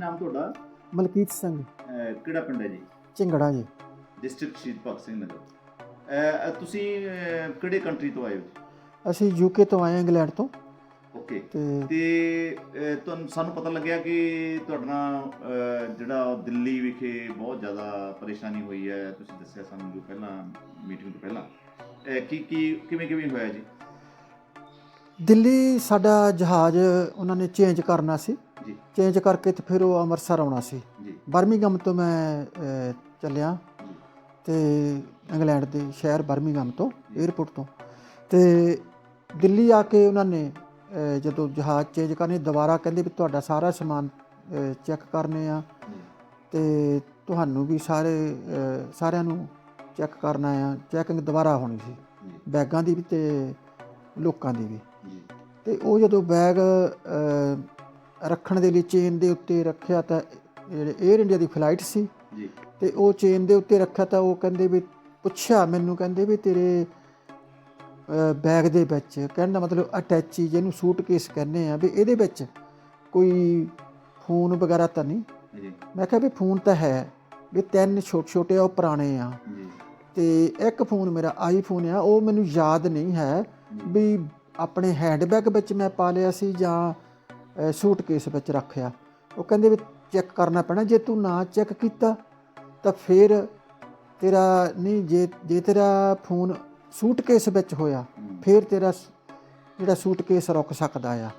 ਨਾਮ ਤੁਹਾਡਾ? ਮਲਕੀਤ ਸਿੰਘ। ਅਹ ਕਿਹੜਾ ਪਿੰਡ ਹੈ ਜੀ? ਝਿੰਗੜਾ ਜੀ। ਡਿਸਟ੍ਰਿਕਟ ਸ਼ਹੀਦ ਭਗਤ ਸਿੰਘ ਨਗਰ ਅਹ ਅਹ ਤੁਸੀਂ ਅਹ ਕਿਹੜੇ ਕੰਟਰੀ ਤੋਂ ਆਏ ਹੋ ਅਸੀਂ ਯੂਕੇ ਤੋਂ ਆਏ ਹਾਂ ਇੰਗਲੈਂਡ ਤੋਂ। ਓਕੇ ਤੇ ਤੇ ਅਹ ਤੁਹਾਨੂੰ ਸਾਨੂੰ ਪਤਾ ਲੱਗਿਆ ਕਿ ਤੁਹਾਡੇ ਅਹ ਜਿਹੜਾ ਦਿੱਲੀ ਵਿਖੇ ਬਹੁਤ ਜ਼ਿਆਦਾ ਪਰੇਸ਼ਾਨੀ ਹੋਈ ਹੈ। ਤੁਸੀਂ ਦੱਸਿਆ ਸਾਨੂੰ ਜੋ ਪਹਿਲਾਂ ਮੀਟਿੰਗ ਤੋਂ ਪਹਿਲਾਂ। ਅਹ ਕੀ ਕੀ ਕਿਵੇਂ ਕਿਵੇਂ ਹੋਇਆ ਜੀ? ਦਿੱਲੀ ਸਾਡਾ ਜਹਾਜ਼ ਉਹਨਾਂ ਨੇ ਚੇਂਜ ਕਰਨਾ ਸੀ। ਜੀ। ਚੇਂਜ ਕਰਕੇ ਤੇ ਫਿਰ ਉਹ ਅੰਮ੍ਰਿਤਸਰ ਆਉਣਾ ਸੀ। ਜੀ। ਬਰਮਿੰਗਮ ਤੋਂ ਮੈਂ ਅਹ, ਚੱਲਿਆ। ਤੇ ਇੰਗਲੈਂਡ ਦੇ ਸ਼ਹਿਰ ਬਰਮਿੰਗਮ ਤੋਂ 에ਅਰਪੋਰਟ ਤੋਂ। ਤੇ ਦਿੱਲੀ ਆ ਕੇ ਉਹਨਾਂ ਨੇ ਅਹ, ਜਦੋਂ ਜਹਾਜ਼ ਚੇਂਜ ਕਰਨੇ ਦੁਬਾਰਾ ਕਹਿੰਦੇ ਵੀ ਤੁਹਾਡਾ ਸਾਰਾ ਸਮਾਨ ਚੈੱਕ ਕਰਨੇ ਆ। ਤੇ ਤੁਹਾਨੂੰ ਵੀ ਸਾਰੇ ਅਹ, ਸਾਰਿਆਂ ਨੂੰ ਚੈੱਕ ਕਰਨਾ ਆ। ਚੈਕਿੰਗ ਦੁਬਾਰਾ ਹੋਣੀ ਸੀ। ਬੈਗਾਂ ਦੀ ਵੀ ਤੇ ਲੋਕਾਂ ਦੀ ਵੀ। ਤੇ ਉਹ ਜਦੋਂ ਬੈਗ ਰੱਖਣ ਦੇ ਲਈ ਚੇਨ ਦੇ ਉੱਤੇ ਰੱਖਿਆ ਤਾਂ ਜਿਹੜੇ 에ਅਰ ਇੰਡੀਆ ਦੀ ਫਲਾਈਟ ਸੀ ਜੀ। ਤੇ ਉਹ ਚੇਨ ਦੇ ਉੱਤੇ ਰੱਖਿਆ ਤਾਂ ਉਹ ਕਹਿੰਦੇ ਵੀ ਪੁੱਛਿਆ ਮੈਨੂੰ ਕਹਿੰਦੇ ਵੀ ਤੇਰੇ ਬੈਗ ਦੇ ਵਿੱਚ ਕਹਿਣ ਦਾ ਮਤਲਬ ਅਟੈਚੀ ਜਿਹਨੂੰ ਸੂਟਕੇਸ ਕਹਿੰਦੇ ਆ ਵੀ ਇਹਦੇ ਵਿੱਚ ਕੋਈ ਫੋਨ ਵਗੈਰਾ ਤਾਂ ਨਹੀਂ। ਜੀ। ਮੈਂ ਕਿਹਾ ਵੀ ਫੋਨ ਤਾਂ ਹੈ ਵੀ ਤਿੰਨ ਛੋਟੇ ਛੋਟੇ ਆ ਉਹ ਪੁਰਾਣੇ ਆ। ਜੀ। ਤੇ ਇੱਕ ਫੋਨ ਮੇਰਾ ਆਈਫੋਨ ਆ ਉਹ ਮੈਨੂੰ ਯਾਦ ਨਹੀਂ ਹੈ ਵੀ ਆਪਣੇ ਹੈਂਡਬੈਗ ਵਿੱਚ ਮੈਂ ਪਾ ਲਿਆ ਸੀ ਜਾਂ ਸੂਟਕੇਸ ਵਿੱਚ ਰੱਖਿਆ। ਉਹ ਕਹਿੰਦੇ ਵੀ ਚੈੱਕ ਕਰਨਾ ਪੈਣਾ ਜੇ ਤੂੰ ਨਾ ਚੈੱਕ ਕੀਤਾ ਤਾਂ ਫਿਰ ਤੇਰਾ ਨਹੀਂ ਜੇ ਜੇ ਤੇਰਾ ਫੋਨ ਸੂਟਕੇਸ ਵਿੱਚ ਹੋਇਆ ਫਿਰ ਤੇਰਾ ਜਿਹੜਾ ਸੂਟਕੇਸ ਰੁਕ ਸਕਦਾ ਆ।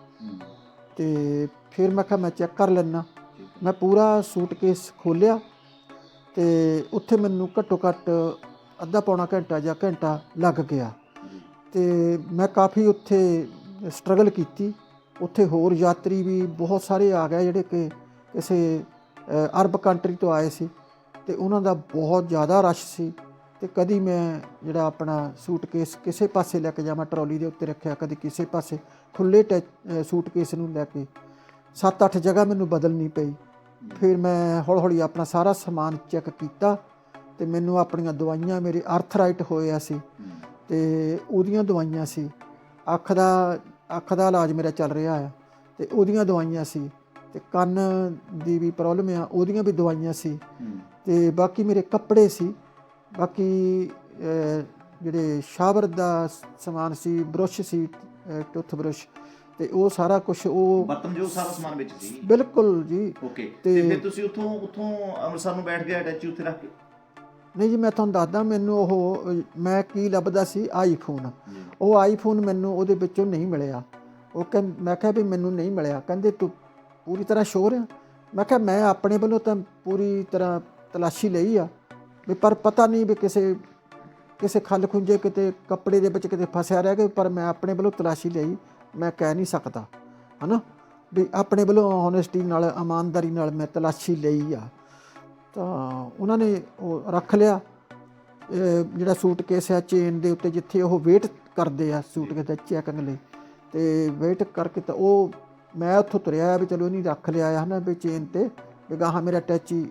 ਤੇ ਫਿਰ ਮੈਂ ਕਿਹਾ ਮੈਂ ਚੈੱਕ ਕਰ ਲੈਣਾ। ਮੈਂ ਪੂਰਾ ਸੂਟਕੇਸ ਖੋਲਿਆ ਤੇ ਉੱਥੇ ਮੈਨੂੰ ਘੱਟੋ ਘੱਟ ਅੱਧਾ ਪੌਣਾ ਘੰਟਾ ਜਾਂ ਘੰਟਾ ਲੱਗ ਗਿਆ। ਤੇ ਮੈਂ ਕਾਫੀ ਉੱਥੇ ਸਟਰਗਲ ਕੀਤੀ। ਉੱਥੇ ਹੋਰ ਯਾਤਰੀ ਵੀ ਬਹੁਤ ਸਾਰੇ ਆ ਗਏ ਜਿਹੜੇ ਕਿ ਕਿਸੇ ਅਰਬ ਕੰਟਰੀ ਤੋਂ ਆਏ ਸੀ ਤੇ ਉਹਨਾਂ ਦਾ ਬਹੁਤ ਜ਼ਿਆਦਾ ਰਸ਼ ਸੀ ਤੇ ਕਦੀ ਮੈਂ ਜਿਹੜਾ ਆਪਣਾ ਸੂਟਕੇਸ ਕਿਸੇ ਪਾਸੇ ਲੈ ਕੇ ਜਾਵਾਂ ਟਰਾਲੀ ਦੇ ਉੱਤੇ ਰੱਖਿਆ ਕਦੀ ਕਿਸੇ ਪਾਸੇ ਖੁੱਲੇ ਟੈ- ਅ, ਸੂਟਕੇਸ ਨੂੰ ਲੈ ਕੇ। 7-8 ਜਗ੍ਹਾ ਮੈਨੂੰ ਬਦਲਣੀ ਪਈ। ਫਿਰ ਮੈਂ ਹੌਲੀ ਹੌਲੀ ਆਪਣਾ ਸਾਰਾ ਸਮਾਨ ਚੈੱਕ ਕੀਤਾ ਤੇ ਮੈਨੂੰ ਆਪਣੀਆਂ ਦਵਾਈਆਂ ਮੇਰੇ ਆਰਥਰਾਈਟ ਹੋਇਆ ਸੀ। ਤੇ ਉਹਦੀਆਂ ਦਵਾਈਆਂ ਸੀ। ਅੱਖ ਦਾ ਅੱਖ ਦਾ ਇਲਾਜ ਮੇਰਾ ਚੱਲ ਰਿਹਾ ਆ ਤੇ ਉਹਦੀਆਂ ਦਵਾਈਆਂ ਸੀ ਤੇ ਕੰਨ ਦੀ ਵੀ ਪ੍ਰੋਬਲਮ ਆ ਉਹਦੀਆਂ ਵੀ ਦਵਾਈਆਂ ਸੀ। ਤੇ ਬਾਕੀ ਮੇਰੇ ਕੱਪੜੇ ਸੀ। ਬਾਕੀ ਜਿਹੜੇ ਸ਼ਾਵਰ ਦਾ ਸਮਾਨ ਸੀ ਬੁਰਸ਼ ਸੀ ਟੁੱਥ ਬੁਰਸ਼ ਤੇ ਉਹ ਸਾਰਾ ਕੁਝ ਉਹ ਬਰਤਨ ਜੋ ਸਾਰਾ ਸਮਾਨ ਵਿੱਚ ਸੀ। ਬਿਲਕੁਲ ਜੀ। ਓਕੇ ਤੇ- ਤੇ ਫਿਰ ਤੁਸੀਂ ਉੱਥੋਂ ਉੱਥੋਂ ਅੰਮ੍ਰਿਤਸਰ ਨੂੰ ਬੈਠ ਗਏ ਅਟੈਚੀ ਉੱਥੇ ਰੱਖ ਕੇ ਨਹੀਂ ਜੀ, ਮੈਂ ਤੁਹਾਨੂੰ ਦੱਸਦਾ, ਮੈਨੂੰ ਉਹ, ਮੈਂ ਕੀ ਲੱਭਦਾ ਸੀ? ਆਈਫੋਨ ਉਹ ਆਈਫੋਨ ਮੈਨੂੰ ਉਹਦੇ ਵਿੱਚੋਂ ਨਹੀਂ ਮਿਲਿਆ। ਉਹ ਕਹਿੰ, ਮੈਂ ਕਿਹਾ ਵੀ ਮੈਨੂੰ ਨਹੀਂ ਮਿਲਿਆ। ਕਹਿੰਦੇ, ਤੂੰ ਪੂਰੀ ਤਰ੍ਹਾਂ ਸ਼ੋਰ ਆ? ਮੈਂ ਕਿਹਾ, ਮੈਂ ਆਪਣੇ ਵੱਲੋਂ ਤਾਂ ਪੂਰੀ ਤਰ੍ਹਾਂ ਤਲਾਸ਼ੀ ਲਈ ਆ। ਵੀ ਪਰ ਪਤਾ ਨਹੀਂ ਵੀ ਕਿਸੇ ਕਿਸੇ ਖੱਲ ਖੁੰਝੇ ਕਿਤੇ ਕੱਪੜੇ ਦੇ ਵਿੱਚ ਕਿਤੇ ਫਸਿਆ ਰਹਿ ਗਿਆ, ਪਰ ਮੈਂ ਆਪਣੇ ਵੱਲੋਂ ਤਲਾਸ਼ੀ ਲਈ, ਮੈਂ ਕਹਿ ਨਹੀਂ ਸਕਦਾ। ਹਨਾ? ਵੀ ਆਪਣੇ ਵੱਲੋਂ ਹੋਨੈਸਟੀ ਨਾਲ, ਇਮਾਨਦਾਰੀ ਨਾਲ ਮੈਂ ਤਲਾਸ਼ੀ ਲਈ ਆ। ਤਾਂ ਉਹਨਾਂ ਨੇ ਉਹ ਰੱਖ ਲਿਆ। ਜਿਹੜਾ ਸੂਟਕੇਸ ਹੈ ਚੇਨ ਦੇ ਉੱਤੇ ਜਿੱਥੇ ਉਹ ਵੇਟ ਕਰਦੇ ਆ ਸੂਟਕੇਸ ਦਾ ਚੈਕਿੰਗ ਲਈ। ਤੇ ਵੇਟ ਕਰਕੇ ਤਾਂ ਉਹ ਮੈਂ ਉੱਥੋਂ ਤੁਰਿਆ ਵੀ ਚਲੋ ਨਹੀਂ ਰੱਖ ਲਿਆ ਹੈ ਨਾ ਵੀ ਚੇਨ ਤੇ। ਵੀ ਗਾਹਾਂ ਮੇਰਾ ਅਟੈਚੀ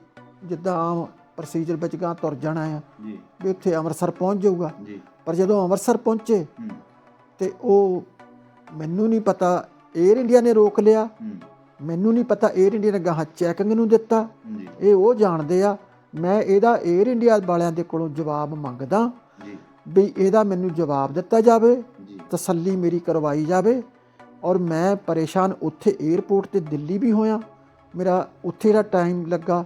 ਜਿੱਦਾਂ ਆਮ ਪ੍ਰੋਸੀਜਰ ਵਿੱਚ ਗਾਂ ਤੁਰ ਜਾਣਾ ਆ। ਜੀ। ਵੀ ਉੱਥੇ ਅੰਮ੍ਰਿਤਸਰ ਪਹੁੰਚ ਜਾਊਗਾ। ਜੀ। ਪਰ ਜਦੋਂ ਅੰਮ੍ਰਿਤਸਰ ਪਹੁੰਚੇ ਤੇ ਉਹ ਮੈਨੂੰ ਨਹੀਂ ਪਤਾ 에ਅਰ ਇੰਡੀਆ ਨੇ ਰੋਕ ਲਿਆ। ਮੈਨੂੰ ਨਹੀਂ ਪਤਾ 에ਅਰ ਇੰਡੀਆ ਨੇ ਗਾਹਾਂ ਚੈਕਿੰਗ ਨੂੰ ਦਿੱਤਾ। ਇਹ ਉਹ ਜਾਣਦੇ ਆ। ਮੈਂ ਇਹਦਾ 에ਅਰ ਇੰਡੀਆ ਵਾਲਿਆਂ ਦੇ ਕੋਲੋਂ ਜਵਾਬ ਮੰਗਦਾ ਵੀ ਇਹਦਾ ਮੈਨੂੰ ਜਵਾਬ ਦਿੱਤਾ ਜਾਵੇ ਤਸੱਲੀ ਮੇਰੀ ਕਰਵਾਈ ਜਾਵੇ ਔਰ ਮੈਂ ਪਰੇਸ਼ਾਨ ਉੱਥੇ 에어ਪੋਰਟ ਤੇ ਦਿੱਲੀ ਵੀ ਹੋਇਆ। ਮੇਰਾ ਉੱਥੇ ਦਾ ਟਾਈਮ ਲੱਗਾ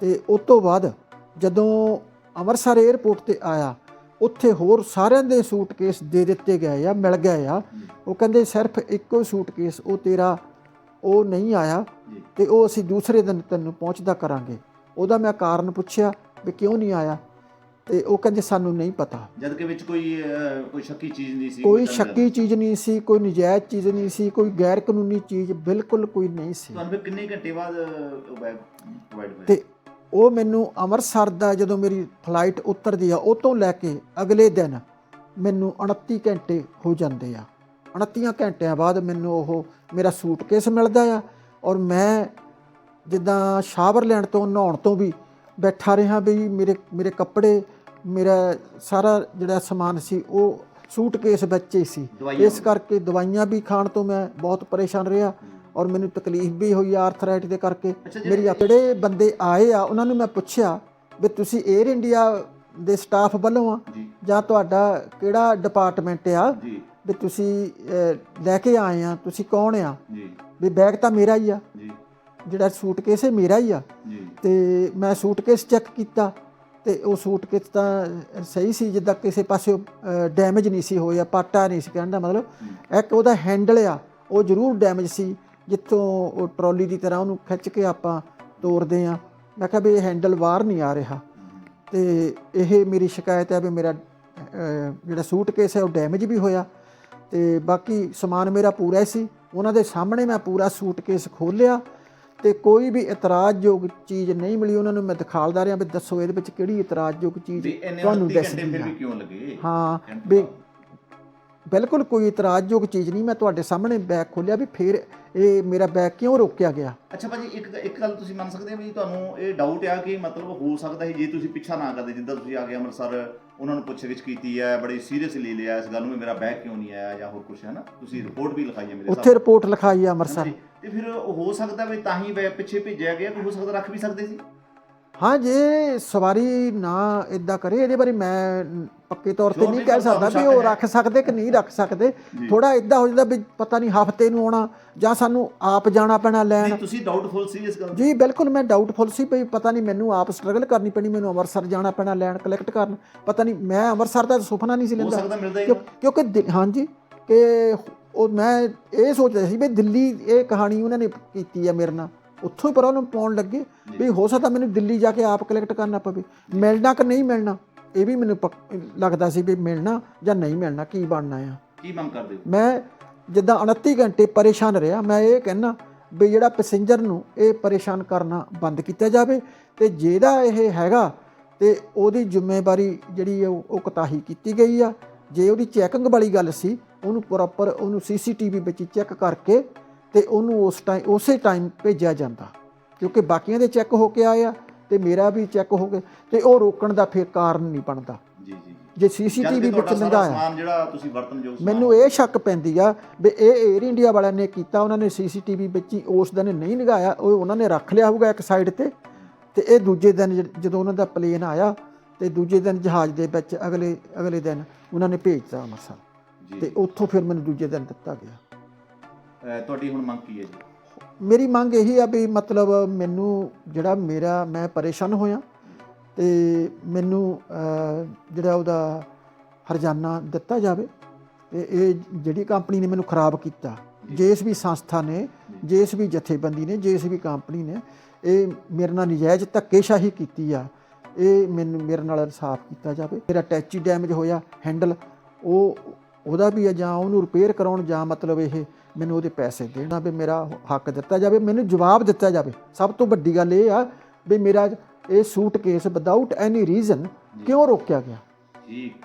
ਤੇ ਉਸ ਤੋਂ ਬਾਅਦ ਜਦੋਂ ਅੰਮ੍ਰਿਤਸਰ 에어ਪੋਰਟ ਤੇ ਆਇਆ ਉੱਥੇ ਹੋਰ ਸਾਰਿਆਂ ਦੇ ਸੂਟਕੇਸ ਦੇ ਦਿੱਤੇ ਗਏ ਆ ਮਿਲ ਗਏ ਆ। ਉਹ ਕਹਿੰਦੇ ਸਿਰਫ ਇੱਕੋ ਸੂਟਕੇਸ ਉਹ ਤੇਰਾ ਉਹ ਨਹੀਂ ਆਇਆ ਤੇ ਉਹ ਅਸੀਂ ਦੂਸਰੇ ਦਿਨ ਤੈਨੂੰ ਪਹੁੰਚਦਾ ਕਰਾਂਗੇ। ਉਹਦਾ ਮੈਂ ਕਾਰਨ ਪੁੱਛਿਆ ਵੀ ਕਿਉਂ ਨਹੀਂ ਆਇਆ ਤੇ ਉਹ ਕਹਿੰਦੇ ਸਾਨੂੰ ਨਹੀਂ ਪਤਾ। ਜਦ ਕਿ ਵਿੱਚ ਕੋਈ ਕੋਈ ਸ਼ੱਕੀ ਚੀਜ਼ ਨਹੀਂ ਸੀ ਕੋਈ। ਸ਼ੱਕੀ ਚੀਜ਼ ਨਹੀਂ ਸੀ ਕੋਈ ਨਜਾਇਜ਼ ਚੀਜ਼ ਨਹੀਂ ਸੀ ਕੋਈ ਗੈਰ ਕਾਨੂੰਨੀ ਚੀਜ਼ ਬਿਲਕੁਲ ਕੋਈ ਨਹੀਂ ਸੀ। ਤੁਹਾਨੂੰ ਕਿੰਨੇ ਘੰਟੇ ਬਾਅਦ ਪ੍ਰੋਵਾਈਡ ਹੋਇਆ? ਤੇ ਉਹ ਮੈਨੂੰ ਅੰਮ੍ਰਿਤਸਰ ਦਾ ਜਦੋਂ ਮੇਰੀ ਫਲਾਈਟ ਉਤਰਦੀ ਆ ਉਹ ਤੋਂ ਲੈ ਕੇ ਅਗਲੇ ਦਿਨ ਮੈਨੂੰ 29 ਘੰਟੇ ਹੋ ਜਾਂਦੇ ਆ। 29 ਘੰਟਿਆਂ ਬਾਅਦ ਮੈਨੂੰ ਉਹ ਮੇਰਾ ਸੂਟਕੇਸ ਮਿਲਦਾ ਆ ਔਰ ਮੈਂ ਜਿੱਦਾਂ ਸ਼ਾਵਰ ਲੈਣ ਤੋਂ ਨਹਾਉਣ ਤੋਂ ਵੀ ਬੈਠਾ ਰਿਹਾ ਵੀ ਮੇਰੇ ਮੇਰੇ ਕੱਪੜੇ ਮੇਰਾ ਸਾਰਾ ਜਿਹੜਾ ਸਮਾਨ ਸੀ ਉਹ ਸੂਟਕੇਸ ਵਿੱਚ ਹੀ ਸੀ। ਇਸ ਕਰਕੇ ਦਵਾਈਆਂ ਵੀ ਖਾਣ ਤੋਂ ਮੈਂ ਬਹੁਤ ਪਰੇਸ਼ਾਨ ਰਿਹਾ ਔਰ ਮੈਨੂੰ ਤਕਲੀਫ ਵੀ ਹੋਈ ਆਰਥਰਾਈਟ ਦੇ ਕਰਕੇ। ਮੇਰੀ ਜਿਹੜੇ ਬੰਦੇ ਆਏ ਆ ਉਹਨਾਂ ਨੂੰ ਮੈਂ ਪੁੱਛਿਆ ਵੀ ਤੁਸੀਂ 에ਅਰ ਇੰਡੀਆ ਦੇ ਸਟਾਫ ਵੱਲੋਂ ਆ ਜੀ। ਤੁਹਾਡਾ ਕਿਹੜਾ ਡਿਪਾਰਟਮੈਂਟ ਆ? ਵੀ ਤੁਸੀਂ ਅਹ, ਲੈ ਕੇ ਆਏ ਆ ਤੁਸੀਂ ਕੌਣ ਆ? ਜੀ। ਵੀ ਬੈਗ ਤਾਂ ਮੇਰਾ ਹੀ ਆ। ਜੀ। ਜਿਹੜਾ ਸੂਟਕੇਸ ਹੈ ਮੇਰਾ ਹੀ ਆ। ਜੀ। ਤੇ ਮੈਂ ਸੂਟਕੇਸ ਚੈੱਕ ਕੀਤਾ ਤੇ ਉਹ ਸੂਟਕੇਸ ਤਾਂ ਸਹੀ ਸੀ ਜਿੱਦਾਂ ਕਿਸੇ ਪਾਸੇ ਡੈਮੇਜ ਨਹੀਂ ਸੀ ਹੋਇਆ ਪਾਟਾ ਨਹੀਂ ਸੀ ਕਹਿਣ ਦਾ ਮਤਲਬ ਇੱਕ ਉਹਦਾ ਹੈਂਡਲ ਆ ਉਹ ਜ਼ਰੂਰ ਡੈਮੇਜ ਸੀ ਜਿੱਥੋਂ ਉਹ ਟਰਾਲੀ ਦੀ ਤਰ੍ਹਾਂ ਉਹਨੂੰ ਖਿੱਚ ਕੇ ਆਪਾਂ ਤੋਰਦੇ ਆ। ਮੈਂ ਕਿਹਾ ਵੀ ਇਹ ਹੈਂਡਲ ਬਾਹਰ ਨਹੀਂ ਆ ਰਿਹਾ। ਤੇ ਇਹ ਮੇਰੀ ਸ਼ਿਕਾਇਤ ਹੈ ਵੀ ਮੇਰਾ ਅਹ, ਜਿਹੜਾ ਸੂਟਕੇਸ ਹੈ ਉਹ ਡੈਮੇਜ ਵੀ ਹੋਇਆ। ਤੇ ਬਾਕੀ ਸਮਾਨ ਮੇਰਾ ਪੂਰਾ ਸੀ। ਉਹਨਾਂ ਦੇ ਸਾਹਮਣੇ ਮੈਂ ਪੂਰਾ ਸੂਟਕੇਸ ਖੋਲ੍ਹਿਆ ਤੇ ਕੋਈ ਵੀ ਇਤਰਾਜ਼ਯੋਗ ਚੀਜ਼ ਨਹੀਂ ਮਿਲੀ ਉਹਨਾਂ ਨੂੰ। ਮੈਂ ਦਿਖਾਲਦਾ ਰਿਹਾ ਵੀ ਦੱਸੋ ਇਹਦੇ ਵਿੱਚ ਕਿਹੜੀ ਇਤਰਾਜ਼ਯੋਗ ਚੀਜ਼ ਤੁਹਾਨੂੰ 29 ਘੰਟੇ ਦੱਸਣੀ ਫਿਰ ਵੀ ਕਿਉਂ ਲੱਗੇ? ਹਾਂ ਵੀ। ਬਿਲਕੁਲ ਕੋਈ ਇਤਰਾਜ਼ਯੋਗ ਚੀਜ਼ ਨਹੀਂ। ਮੈਂ ਤੁਹਾਡੇ ਸਾਹਮਣੇ ਬੈਗ ਖੋਲ੍ਹਿਆ ਵੀ ਫਿਰ ਇਹ ਮੇਰਾ ਬੈਗ ਕਿਉਂ ਰੋਕਿਆ ਗਿਆ? ਅੱਛਾ ਭਾਜੀ ਇੱਕ ਇੱਕ ਗੱਲ ਤੁਸੀਂ ਮੰਨ ਸਕਦੇ ਹੋ ਵੀ ਤੁਹਾਨੂੰ ਇਹ ਡਾਊਟ ਆ ਕਿ ਮਤਲਬ ਹੋ ਸਕਦਾ ਹੈ ਜੇ ਤੁਸੀਂ ਪਿੱਛਾ ਨਾ ਕਰਦੇ ਜਿੱਦਾਂ ਤੁਸੀਂ ਆ ਕੇ ਅੰਮ੍ਰਿਤਸਰ ਉਹਨਾਂ ਨੂੰ ਪੁੱਛਗਿੱਛ ਕੀਤੀ ਹੈ ਬੜੀ ਸੀਰੀਅਸਲੀ ਲਿਆ ਇਸ ਗੱਲ ਨੂੰ ਵੀ ਮੇਰਾ ਬੈਗ ਕਿਉਂ ਨਹੀਂ ਆਇਆ ਜਾਂ ਹੋਰ ਕੁਝ ਹੈ ਨਾ? ਤੁਸੀਂ ਰਿਪੋਰਟ ਵੀ ਲਿਖਾਈ ਹੈ ਮੇਰੇ ਉੱਥੇ ਰਿਪੋਰਟ ਲਿਖਾਈ ਆ ਅੰਮ੍ਰਿਤਸਰ। ਤੇ ਫਿਰ ਹੋ ਸਕਦਾ ਵੀ ਤਾਂ ਹੀ ਪਿੱਛੇ ਭੇਜਿਆ ਗਿਆ ਕਿ ਹੋ ਸਕਦਾ ਰੱਖ ਵੀ ਸਕਦੇ ਸੀ। ਹਾਂ ਜੇ ਸਵਾਰੀ ਨਾ ਇਦਾਂ ਕਰੇ ਇਹਦੇ ਬਾਰੇ ਮੈਂ ਪੱਕੇ ਤੌਰ ਤੇ ਨਹੀਂ ਕਹਿ ਸਕਦਾ ਵੀ ਉਹ ਹੈ। ਰੱਖ ਸਕਦੇ ਕਿ ਨਹੀਂ ਰੱਖ ਸਕਦੇ। ਥੋੜਾ ਇਦਾਂ ਹੋ ਜਾਂਦਾ ਵੀ ਪਤਾ ਨਹੀਂ ਹਫ਼ਤੇ ਨੂੰ ਆਉਣਾ ਜਾਂ ਸਾਨੂੰ ਆਪ ਜਾਣਾ ਪੈਣਾ ਲੈਣ ਨਹੀਂ ਤੁਸੀਂ ਡਾਊਟਫੁਲ ਸੀ ਇਸ ਗੱਲ? ਜੀ ਬਿਲਕੁਲ ਮੈਂ ਡਾਊਟਫੁਲ ਸੀ ਵੀ ਪਤਾ ਨਹੀਂ ਮੈਨੂੰ ਆਪ ਸਟਰਗਲ ਕਰਨੀ ਪੈਣੀ ਮੈਨੂੰ ਅੰਮ੍ਰਿਤਸਰ ਜਾਣਾ ਪੈਣਾ ਲੈਣ ਕਲੈਕਟ ਕਰਨ ਪਤਾ ਨਹੀਂ ਮੈਂ ਅੰਮ੍ਰਿਤਸਰ ਦਾ ਸੁਪਨਾ ਨਹੀਂ ਸੀ ਹੋ ਲੈਂਦਾ ਹੀ। ਕਿਉਂਕਿ ਹਾਂਜੀ ਕਿ ਉਹ ਮੈਂ ਇਹ ਸੋਚਦਾ ਸੀ ਵੀ ਦਿੱਲੀ ਇਹ ਕਹਾਣੀ ਉਹਨਾਂ ਨੇ ਕੀਤੀ ਆ ਮੇਰੇ ਨਾਲ ਉੱਥੋਂ ਹੀ ਪ੍ਰੋਬਲਮ ਪਾਉਣ ਲੱਗੇ ਵੀ ਹੋ ਸਕਦਾ ਮੈਨੂੰ ਦਿੱਲੀ ਜਾ ਕੇ ਆਪ ਕਲੈਕਟ ਕਰਨਾ ਪਵੇ। ਮਿਲਣਾ ਕਿ ਨਹੀਂ ਮਿਲਣਾ? ਇਹ ਵੀ ਮੈਨੂੰ ਲੱਗਦਾ ਸੀ ਵੀ ਮਿਲਣਾ ਜਾਂ ਨਹੀਂ ਮਿਲਣਾ ਕੀ ਬਣਨਾ ਆ। ਕੀ ਮੰਗ ਕਰਦੇ ਹੋ? ਮੈਂ ਜਿੱਦਾਂ 29 ਘੰਟੇ ਪਰੇਸ਼ਾਨ ਰਿਹਾ ਮੈਂ ਇਹ ਕਹਿਣਾ ਵੀ ਜਿਹੜਾ ਪੈਸੇਂਜਰ ਨੂੰ ਇਹ ਪਰੇਸ਼ਾਨ ਕਰਨਾ ਬੰਦ ਕੀਤਾ ਜਾਵੇ ਤੇ ਜਿਹਦਾ ਇਹ ਹੈਗਾ ਤੇ ਉਹਦੀ ਜ਼ਿੰਮੇਵਾਰੀ ਜਿਹੜੀ ਉਹ ਕੁਤਾਹੀ ਕੀਤੀ ਗਈ ਆ। ਜੇ ਉਹਦੀ ਚੈਕਿੰਗ ਵਾਲੀ ਗੱਲ ਸੀ ਉਹਨੂੰ ਪ੍ਰੋਪਰ ਉਹਨੂੰ ਸੀਸੀਟੀਵੀ ਵਿੱਚ ਚੈੱਕ ਕਰਕੇ ਤੇ ਉਹਨੂੰ ਉਸ ਟਾਈਮ ਉਸੇ ਟਾਈਮ ਭੇਜਿਆ ਜਾਂਦਾ। ਕਿਉਂਕਿ ਬਾਕੀਆਂ ਦੇ ਚੈੱਕ ਹੋ ਕੇ ਆਏ ਆ ਤੇ ਮੇਰਾ ਵੀ ਚੈੱਕ ਹੋ ਗਿਆ ਤੇ ਉਹ ਰੋਕਣ ਦਾ ਫਿਰ ਕਾਰਨ ਨਹੀਂ ਬਣਦਾ। ਜੀ ਸੀਸੀਟੀਵੀ ਵਿੱਚ ਸਾਰਾ ਲੰਘਾਇਆ। ਸਮਾਨ ਜਿਹੜਾ ਤੁਸੀਂ ਵਰਤਨਯੋਗ ਸਮਾਨ ਮੈਨੂੰ ਇਹ ਸ਼ੱਕ ਪੈਂਦੀ ਆ ਵੀ ਇਹ 에ਅਰ ਇੰਡੀਆ ਵਾਲਿਆਂ ਨੇ ਕੀਤਾ ਉਹਨਾਂ ਨੇ ਸੀਸੀਟੀਵੀ ਵਿੱਚ ਹੀ ਉਸ ਦਿਨ ਨਹੀਂ ਲਗਾਇਆ ਉਹ ਉਹਨਾਂ ਨੇ ਰੱਖ ਲਿਆ ਹੋਊਗਾ ਇੱਕ ਸਾਈਡ ਤੇ। ਤੇ ਇਹ ਦੂਜੇ ਦਿਨ ਜਦ- ਉਹਨਾਂ ਦਾ ਪਲੇਨ ਆਇਆ ਤੇ ਦੂਜੇ ਦਿਨ ਜਹਾਜ਼ ਦੇ ਵਿੱਚ ਅਗਲੇ ਅਗਲੇ ਦਿਨ ਉਹਨਾਂ ਨੇ ਭੇਜਤਾ ਅੰਮ੍ਰਿਤਸਰ। ਤੇ ਉੱਥੋਂ ਫਿਰ ਮੈਨੂੰ ਦੂਜੇ ਦਿਨ ਦਿੱਤਾ ਗਿਆ। ਤੁਹਾਡੀ ਹੁਣ ਮੰਗ ਕੀ ਹੈ ਜੀ? ਮੇਰੀ ਮੰਗ ਇਹੀ ਆ ਵੀ ਮਤਲਬ ਮੈਨੂੰ ਜਿਹੜਾ ਮੇਰਾ ਮੈਂ ਪਰੇਸ਼ਾਨ ਹੋਇਆ ਤੇ ਮੈਨੂੰ ਜਿਹੜਾ ਉਹਦਾ ਹਰਜਾਨਾ ਦਿੱਤਾ ਜਾਵੇ ਤੇ ਇਹ ਜਿਹੜੀ ਕੰਪਨੀ ਨੇ ਮੈਨੂੰ ਖਰਾਬ ਕੀਤਾ ਜਿਸ ਵੀ ਸੰਸਥਾ ਨੇ ਜਿਸ ਵੀ ਜਥੇਬੰਦੀ ਨੇ ਜਿਸ ਵੀ ਕੰਪਨੀ ਨੇ ਇਹ ਮੇਰੇ ਨਾਲ ਨਜਾਇਜ਼ ਧੱਕੇਸ਼ਾਹੀ ਕੀਤੀ ਆ ਇਹ ਮੈਨੂੰ ਮੇਰੇ ਨਾਲ ਇਨਸਾਫ ਕੀਤਾ ਜਾਵੇ। ਮੇਰਾ ਟੈਚੀ ਡੈਮੇਜ ਹੋਇਆ ਹੈਂਡਲ ਉਹ ਉਹਦਾ ਵੀ ਜਾਂ ਉਹਨੂੰ ਰਿਪੇਅਰ ਕਰਾਉਣ ਜਾਂ ਮਤਲਬ ਇਹ ਮੈਨੂੰ ਉਹਦੇ ਪੈਸੇ ਦੇਣਾ ਵੀ ਮੇਰਾ ਹੱਕ ਦਿੱਤਾ ਜਾਵੇ ਮੈਨੂੰ ਜਵਾਬ ਦਿੱਤਾ ਜਾਵੇ। ਸਭ ਤੋਂ ਵੱਡੀ ਗੱਲ ਇਹ ਆ ਵੀ ਮੇਰਾ ਇਹ ਸੂਟਕੇਸ ਵਿਦਆਊਟ ਐਨੀ ਰੀਜ਼ਨ ਕਿਉਂ ਰੋਕਿਆ ਗਿਆ? ਠੀਕ।